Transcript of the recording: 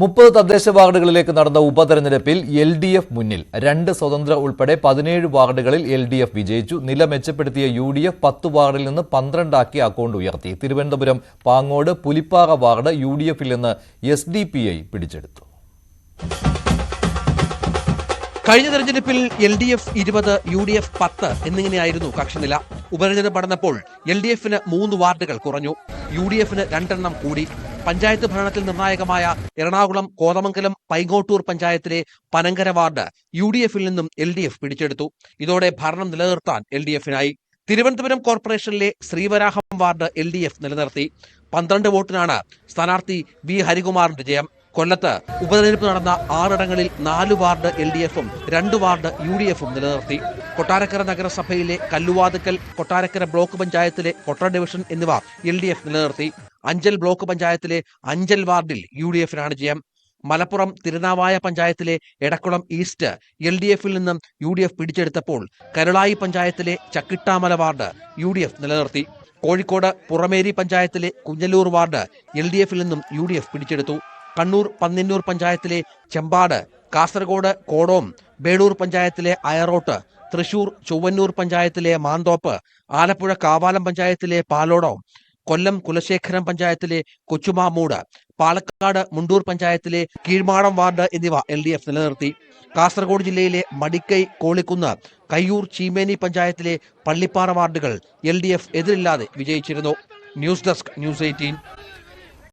മുപ്പത് തദ്ദേശ വാർഡുകളിലേക്ക് നടന്ന ഉപതെരഞ്ഞെടുപ്പിൽ എൽ ഡി എഫ് മുന്നിൽ രണ്ട് സ്വതന്ത്ര ഉൾപ്പെടെ പതിനേഴ് വാർഡുകളിൽ എൽ ഡി എഫ് വിജയിച്ചു. നില മെച്ചപ്പെടുത്തിയ യു ഡി എഫ് പത്ത് വാർഡിൽ നിന്ന് പന്ത്രണ്ടാക്കി അക്കൗണ്ട് ഉയർത്തി. Thiruvananthapuram Pangode Pulippara ward U D എഫിൽ നിന്ന് എസ് ഡി പി ഐ പിടിച്ചെടുത്തു. കഴിഞ്ഞ തെരഞ്ഞെടുപ്പിൽ എൽ ഡി എഫ് ഇരുപത് യു ഡി എഫ് പത്ത് എന്നിങ്ങനെയായിരുന്നു കക്ഷിനില. ഉപതെരഞ്ഞെടുപ്പ് നടന്നപ്പോൾ എൽ ഡി എഫിന് മൂന്ന് വാർഡുകൾ കുറഞ്ഞു. യു ഡി എഫിന് രണ്ടെണ്ണം കൂടി. പഞ്ചായത്ത് ഭരണത്തിൽ നിർണായകമായ എറണാകുളം കോതമംഗലം പൈങ്ങോട്ടൂർ പഞ്ചായത്തിലെ പനങ്കര വാർഡ് യു ഡി എഫിൽ നിന്നും എൽ ഡി എഫ് പിടിച്ചെടുത്തു. ഇതോടെ ഭരണം നിലനിർത്താൻ എൽ ഡി എഫിനായി. തിരുവനന്തപുരം കോർപ്പറേഷനിലെ Sreevaraham ward L D F നിലനിർത്തി. പന്ത്രണ്ട് വോട്ടിനാണ് സ്ഥാനാർത്ഥി വി. ഹരികുമാറിന്റെ ജയം. കൊല്ലത്ത് ഉപതെരഞ്ഞെടുപ്പ് നടന്ന ആറിടങ്ങളിൽ നാല് വാർഡ് എൽ ഡി എഫും രണ്ട് വാർഡ് യു ഡി എഫും നിലനിർത്തി. കൊട്ടാരക്കര നഗരസഭയിലെ കല്ലുവാതുക്കൽ കൊട്ടാരക്കര ബ്ലോക്ക് പഞ്ചായത്തിലെ കൊട്ട ഡിവിഷൻ എന്നിവ എൽ ഡി എഫ് നിലനിർത്തി. അഞ്ചൽ ബ്ലോക്ക് പഞ്ചായത്തിലെ അഞ്ചൽ വാർഡിൽ യു ഡി എഫിനാണ് ജയം. മലപ്പുറം തിരുനാവായ പഞ്ചായത്തിലെ എടക്കുളം ഈസ്റ്റ് എൽ ഡി എഫിൽ നിന്നും യു ഡി എഫ് പിടിച്ചെടുത്തപ്പോൾ കരുളായി പഞ്ചായത്തിലെ Chakkittamala ward U D F നിലനിർത്തി. കോഴിക്കോട് പുറമേരി പഞ്ചായത്തിലെ കുഞ്ഞല്ലൂർ വാർഡ് എൽ ഡി എഫിൽ നിന്നും യു ഡി എഫ് പിടിച്ചെടുത്തു. കണ്ണൂർ പന്നിന്നൂർ പഞ്ചായത്തിലെ ചെമ്പാട് കാസർഗോഡ് കോടോം ബേളൂർ പഞ്ചായത്തിലെ അയറോട്ട് തൃശൂർ ചൊവ്വന്നൂർ പഞ്ചായത്തിലെ മാന്തോപ്പ് ആലപ്പുഴ കാവാലം പഞ്ചായത്തിലെ പാലോടം കൊല്ലം കുലശേഖരം പഞ്ചായത്തിലെ കൊച്ചുമാമൂട് പാലക്കാട് മുണ്ടൂർ പഞ്ചായത്തിലെ കീഴ്മാടം വാർഡ് എന്നിവ എൽ ഡി എഫ് നിലനിർത്തി. കാസർഗോഡ് ജില്ലയിലെ മടിക്കൈ കോളിക്കുന്ന് കയ്യൂർ ചീമേനി പഞ്ചായത്തിലെ പള്ളിപ്പാറ വാർഡുകൾ എൽ ഡി എഫ് എതിരില്ലാതെ വിജയിച്ചിരുന്നു. News desk news eighteen.